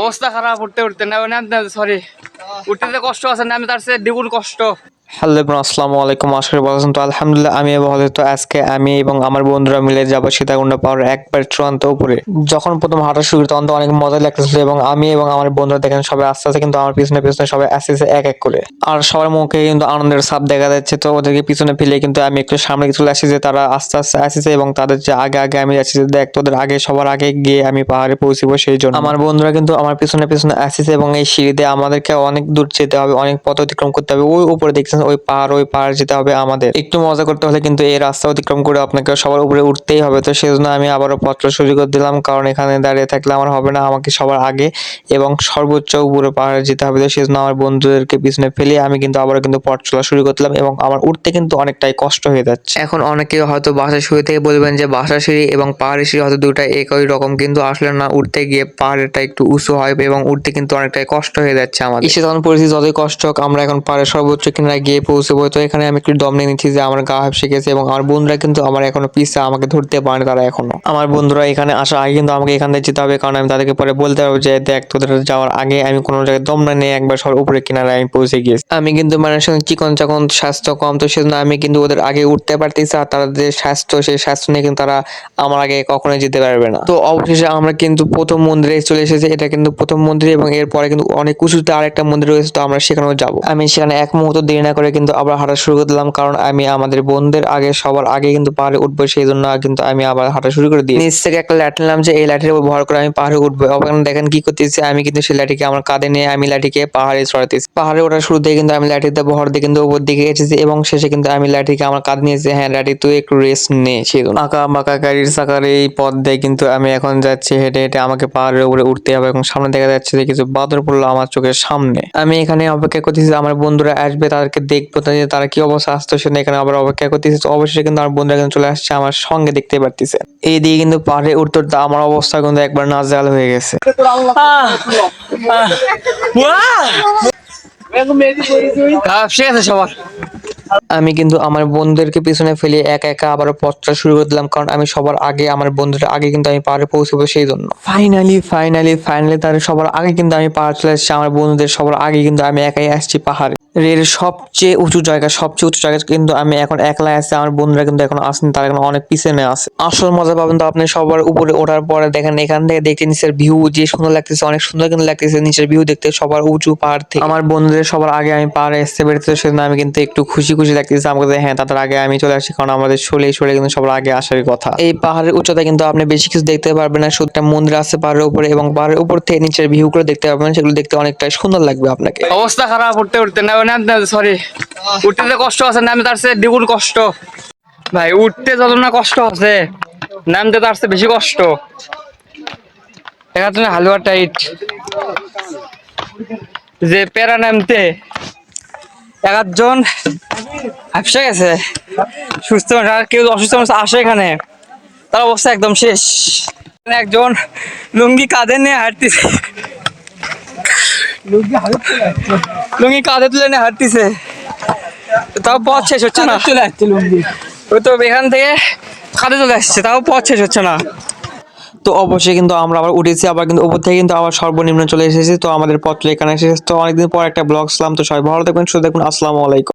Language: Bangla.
অবস্থা খারাপ, উঠতে উঠতে না সরি উঠতে কষ্ট আছে, না, আমি তার চেয়ে দ্বিগুণ কষ্ট। হ্যালো এভরিওয়ান, আসসালামু আলাইকুম। আশা করি ভালো আছেন। তো আলহামদুলিল্লাহ আমি ভালো। তো আজকে আমি এবং আমার বন্ধুরা মিলে যাব সীতাকুণ্ড পাওয়ার একবার চূড়ান্ত উপরে। যখন প্রথম হাঁটা শুরু তখন তো অনেক মজা লাগতেছিল এবং আমি এবং আমার বন্ধুরা দেখেন সবাই আস্তে আস্তে কিন্তু আমার পিছনে পিছনে সবাই আসতেছে এক এক করে। আর সবার মুখে কিন্তু আনন্দের ছাপ দেখা যাচ্ছে। তো ওদেরকে পিছনে ফেলে কিন্তু আমি একটু সামনে চলে আসি যে তারা আস্তে আস্তে আসছে এবং তাদের যে আগে আগে আমি যাচ্ছি যে দেখ তোদের আগে সবার আগে গিয়ে আমি পাহাড়ে পৌঁছিব সেই জন্য। আমার বন্ধুরা কিন্তু আমার পিছনে পিছনে আসছে এবং এই সিঁড়িতে আমাদেরকে অনেক দূর যেতে হবে অনেক পথ অতিক্রম করতে হবে। ওই উপরে দেখছেন ওই পাহাড় ওই পাহাড় যেতে হবে আমাদের। একটু মজা করতে হলে কিন্তু এই রাস্তা অতিক্রম করে আপনাকে সবার উপরে উঠতেই হবে। তো সেজন্য আমি আবারও পত্র শুরু করে দিলাম কারণ এখানে দাঁড়িয়ে থাকলে আমার হবে না আমাকে সবার আগে এবং সর্বোচ্চ উপরে পাহাড়ে যেতে হবে। তো সেজন্য আমার বন্ধুদেরকে পিছনে ফেলে আমি কিন্তু আবারও কিন্তু পথ চলা শুরু করলাম এবং আমার উঠতে কিন্তু অনেকটাই কষ্ট হয়ে যাচ্ছে। এখন অনেকে হয়তো বাসা শুরু থেকে বলবেন যে বাসা সিঁড়ি এবং পাহাড়ের সিঁড়ি হয়তো দুটা একই রকম কিন্তু আসলে না উঠতে গিয়ে পাহাড়েরটা একটু উঁচু হয় এবং উঠতে কিন্তু অনেকটাই কষ্ট হয়ে যাচ্ছে আমাদের। এসে তখন পরিস্থিতি যতই কষ্ট হোক আমরা এখন পাহাড়ের সর্বোচ্চ কিনারে গিয়ে পৌঁছবো। তো এখানে আমি একটু দম নিয়ে নিচ্ছি যে আমার গা হাঁপ শিখেছে এবং আমার বন্ধুরা কিন্তু আমার এখনও পিছে, আমাকে ধরতে পারে তারা এখনও। আমার বন্ধুরা এখানে আসা আগে কিন্তু আমাকে এখান থেকে যেতে হবে, কারণ আমি তাদেরকে পরে বলতে পারব যে, দেখ, তোদের যাওয়ার আগে আমি কোনো জায়গায় দম না নিয়ে একবার সর উপরে কিনারে আমি পৌঁছে গিয়েছি। আমি কিন্তু মানুষের সঙ্গে চিকন চাকন স্বাস্থ্য কম, তো সেজন্য আমি কিন্তু ওদের আগে উঠতে পারতেছি আর তাদের যে স্বাস্থ্য, সেই স্বাস্থ্য নিয়ে কিন্তু তারা আমার আগে কখনোই যেতে পারবে না। তো অবশেষে আমরা কিন্তু প্রথম মন্দিরে চলে এসেছি, এটা কিন্তু প্রথম মন্দির এবং এরপরে কিন্তু অনেক উঁচুতে আরেকটা মন্দির রয়েছে, তো আমরা সেখানেও যাব। আমি সেখানে এক মুহূর্ত দেরি না করে কিন্তু আবার হাঁটা শুরু করে দিলাম, কারণ আমি আমাদের বোনদের আগে সবার আগে কিন্তু পাহাড়ে উঠবো সেই জন্য কিন্তু আমি আবার হাঁটা শুরু করে দিই নিচ থেকে একটা লাঠি নিলাম যে এই লাঠির উপর ভর করে আমি পাহাড়ে উঠবো। দেখেন কি করতেছি, আমি কিন্তু সেই লাঠিকে আমার কাঁধে নিয়ে আমি লাঠিকে পাহাড়ে চড়াতেছি পাহাড়ে ওঠার শুরুতে কিন্তু আমি লাঠিতে ভর দিয়ে কিন্তু উপর দিকে এসেছি এবং শেষে কিন্তু আমি লাঠিকে আমার কাঁধে নিয়েছি হ্যাঁ লাঠি তুই একটু রেস্ট নে জন্য আঁকা বাঁকা গাড়ির চাকার এই পথ দিয়ে কিন্তু আমি এখন যাচ্ছি হেঁটে হেঁটে আমাকে পাহাড়ের উপরে উঠতে হবে এবং সামনে দেখা যাচ্ছে যে কিছু বাদর পড়ল আমার চোখের সামনে। আমি এখানে অপেক্ষা করতেছি আমার বন্ধুরা আসবে তাদেরকে দেখব তো যে তারা কি অবস্থা আসতো সেটা এখানে আবার অপেক্ষা করতেছি। তো অবশ্যই কিন্তু আমার বন্ধুরা কিন্তু চলে আসছে আমার সঙ্গে দেখতে পারতেছে। এই দিয়ে কিন্তু পাহাড়ে উঠতে উঠতে আমার অবস্থা কিন্তু একবার নাজাল হয়ে গেছে। ঠিক আছে, সবার। আমি কিন্তু আমার বন্ধুদেরকে পিছনে ফেলে একা একা আবার পথটা শুরু করে দিলাম, কারণ আমি সবার আগে, আমার বন্ধুদের আগে কিন্তু আমি পাহাড়ে পৌঁছবো সেই জন্য। ফাইনালি ফাইনালি ফাইনালি তাদের সবার আগে কিন্তু আমি পাহাড় চলে এসেছি, আমার বন্ধুদের সবার আগে কিন্তু আমি একাই আসছি পাহাড়ে। রেল সবচেয়ে উঁচু জায়গা, সবচেয়ে উঁচু জায়গা কিন্তু আমি এখন একলাই আছি, আমার বন্ধুরা কিন্তু এখন আসেন, তারা এখন অনেক পিছনে আছে। আসল মজা পাবেন তো আপনি সবার উপরে ওঠার পরে দেখেন, এখান থেকে দেখতে নিচের ভিউ যে সুন্দর লাগতেছে, অনেক সুন্দর কিন্তু লাগতেছে নিচের ভিউ দেখতে সবার উঁচু পাহাড় থেকে। আমার বন্ধুদের সবার আগে আমি পাহাড়ে এসে বেরোতে সেজন্য আমি কিন্তু একটু খুশি খুশি লাগতেছে, আমাকে হ্যাঁ তাদের আগে আমি চলে আসি, কারণ আমাদের শোলে শোলে কিন্তু সবার আগে আসার কথা। এই পাহাড়ের উচ্চতা কিন্তু আপনি বেশি কিছু দেখতে পারবেন না, শুধু মন্দির আছে পাহাড়ের উপরে এবং পাহাড়ের উপর থেকে নিচের ভিউ গুলো দেখতে পারবেন, সেগুলো দেখতে অনেকটাই সুন্দর লাগবে আপনাকে। অবস্থা খারাপ, উঠতে উঠতে না উঠতে কষ্ট আছে তার দ্বিগুণ কষ্ট। ভাই, উঠতে যত না কষ্ট আছে, নামতে বেশি কষ্ট। হালুয়া টাইট। যে প্যারা নামতে, এক আধজন হাফসে গেছে। সুস্থ মানুষ, আর কেউ অসুস্থ মানুষ আসে এখানে। তার অবস্থা একদম শেষ। একজন লুঙ্গি কাঁধে নিয়ে হাঁটতেছে। লুঙ্গি কাঁধে তুলে নিয়ে হাঁটতিছে। তাও পথ শেষ হচ্ছে না। চলে আসছে লুঙ্গি। ও তো এখান থেকে কাঁধে চলে আসছে তাও পথ শেষ হচ্ছে না। তো অবশ্যই কিন্তু আমরা আবার উঠেছি আবার কিন্তু উপর থেকে কিন্তু আবার সর্বনিম্ন চলে এসেছি। তো আমাদের পত্র এখানে এসেছে তো অনেকদিন পর একটা ব্লগ ছিলাম তো সবাই ভালো থাকবেন শুধু দেখুন আসসালামু আলাইকুম।